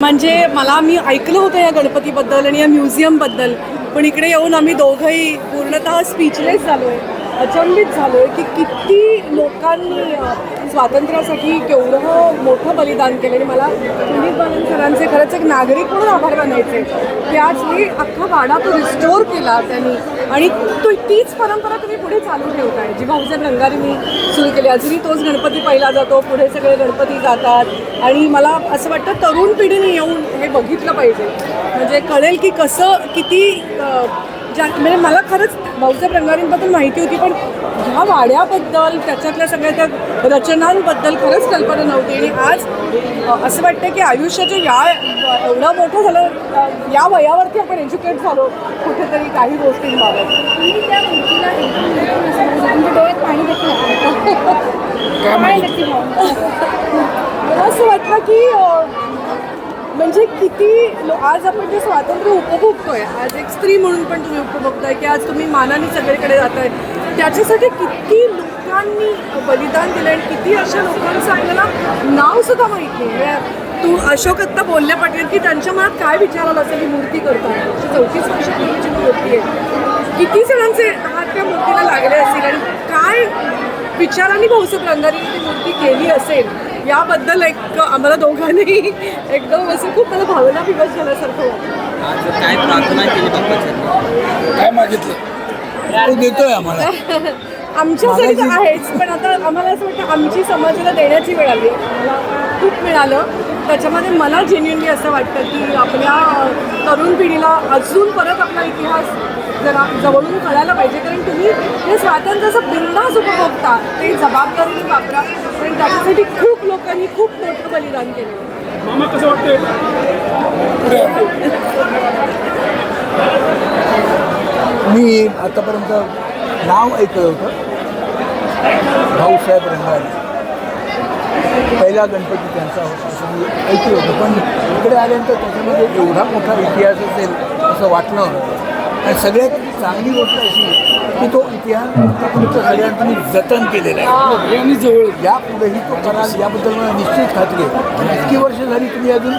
म्हणजे मला मी ऐकलं होतं या गणपतीबद्दल आणि या म्युझियमबद्दल पण इकडे येऊन आम्ही दोघंही पूर्णतः स्पीचलेस झालो आहे अचंबित झालो आहे की किती लोकांनी स्वातंत्र्यासाठी केवढं मोठं बलिदान केलं आणि मला पुनीत बालन सरांचे खरंच एक नागरिक म्हणून आभार मानायचे. की आज हे अख्खा वाडा तो रिस्टोर केला त्यांनी. आणि तो तीच परंपरा तुम्ही पुढे चालू ठेवताय. जी भाऊसाहेब रंगारींनी सुरू केली अजूनही तोच गणपती पहिला जातो पुढे सगळे गणपती जातात. आणि मला असं वाटतं तरुण पिढीने येऊन हे बघितलं पाहिजे. म्हणजे कळेल की कसं किती ज्या म्हणजे मला खरंच भाऊसाहेब रंगारींबद्दल माहिती होती पण ह्या वाड्याबद्दल त्याच्यातल्या सगळ्या त्या रचनांबद्दल खरंच कल्पना नव्हती. आणि आज असं वाटतं की आयुष्याच्या या एवढं मोठं झालं या वयावरती आपण एज्युकेट झालो कुठेतरी काही गोष्टींबाबत तुम्ही त्या मूर्तीला एकदम देखून असं बघितलं, तुमच्या डोळ्यात पाणी देखील आलं. काय नक्की भावना? मला असं वाटलं की अ, म्हणजे किती लो आज आपण जे स्वातंत्र्य उपभोगतोय आज एक स्त्री म्हणून पण तुम्ही उपभोगताय की आज तुम्ही मानाने सगळीकडे जाताय त्याच्यासाठी किती लोकांनी बलिदान दिलं आणि किती अशा लोकांचं आपल्याला नाव सुद्धा माहीत नाही. तू अशोक आत्ता बोलल्या पाटील की त्यांच्या मनात काय विचार आला असेल ही मूर्ती करताना चौतीस वर्षापूर्वीची मूर्ती आहे. किती जणांचे हात त्या मूर्तीला लागले असतील आणि काय विचारांनी भाऊसाहेब रंगारीने ती मूर्ती केली असेल याबद्दल एक आम्हाला दोघांनी एकदम असं खूप मला भावना विवश झाल्यासारखं काय प्रार्थना केली काय मागितलं? देतोय आम्हाला. आमच्यासाठी तर आहेच पण आता आम्हाला असं वाटतं आमची समाजाला देण्याची वेळ आली. खूप मिळालं. त्याच्यामध्ये मला जेन्युनली असं वाटतं की आपल्या तरुण पिढीला अजून परत आपला इतिहास जरा जवळून कळायला पाहिजे. कारण तुम्ही हे स्वातंत्र्याचं बिंदास उपभोगता ते जबाबदारीने वापरा. पण त्याच्यासाठी खूप लोकांनी खूप मोठं बलिदान केलं. मामा कसं वाटतंय? पुढे मी आतापर्यंत नाव ऐकलं होतं. भाऊसाहेब रंगारी पहिला गणपती त्यांचा होता असं मी ऐकलं होतं. पण इकडे आल्यानंतर त्याच्यामध्ये एवढा मोठा इतिहास असेल असं वाटलं नव्हतं आणि सगळ्यात चांगली गोष्ट अशी की तो इतिहास तुमचं सगळ्यांनी जतन केलेला आहे. आणि जवळ. यापुढेही तो कराल याबद्दल मला निश्चित खात्री आहे. इतकी वर्ष झाली तुम्ही अजून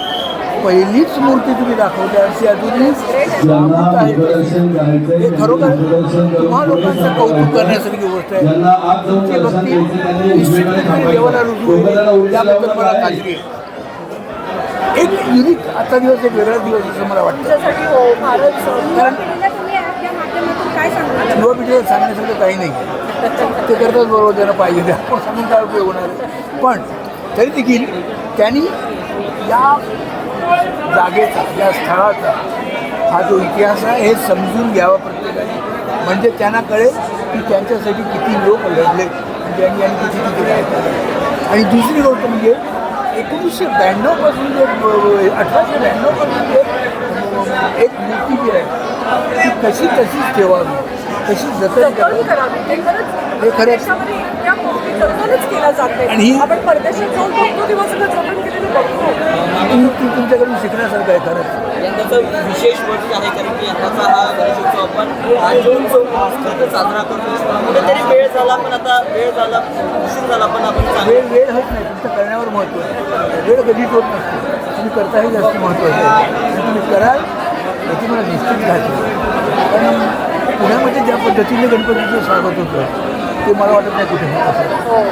पहिलीच मूर्ती तुम्ही दाखवता ती अजूनही जागृत आहे. हे खरोखर तुम्हा लोकांचं कौतुक करण्यासारखी गोष्ट आहे. तुमची भक्ती निश्चितपणे देवाला रुजू होईल. याबद्दल मला खात्री आहे. एक युनिक आजचा दिवस एक वेगळा दिवस असं मला वाटतं. हो कारण पिढीला तुम्ही आपल्या माध्यमातून काय सांगणार युवा पिढीला सांगण्यासारखं काही नाही. ते करताच बरोबर त्यांना पाहिजे. ते आपण सांगून काय उपयोग होणार पण तरी देखील त्यांनी या जागेचा या स्थळाचा हा जो इतिहास आहे हे समजून घ्यावा प्रत्येकाने. म्हणजे त्यांना कळेल की त्यांच्यासाठी किती लोक लढले. म्हणजे आणि त्यांनी आणि किती किती काय आणि दुसरी गोष्ट म्हणजे एकोणीसशे ब्याण्णवपासून जे अठराशे ब्याण्णवपासून जे एक मूर्ती जी आहे कशी तशीच ठेवावी? कशी जतन करावी? हे आणि तुमच्याकडून शिकण्यासारखं आहे खरंच यंदाचं विशेष वर्ष आहे कारण की यंदाचा हा गणेशोत्सव आपण हा जून चौथा साजरा करतो कुठेतरी वेळ झाला पण आता वेळ झाला उशीर झाला पण आपण चांगले वेळ वेळ होत नाही. तुमचं करण्यावर महत्त्व आहे. वेळ कधीच होत नसते. तुम्ही करताही जास्त महत्त्वाचं आहे. आणि तुम्ही कराल याची मला निश्चित खात्री आणि पुण्यामध्ये ज्या पद्धतीने गणपतीचं स्वागत होतं ते मला वाटत नाही कुठे होत. हो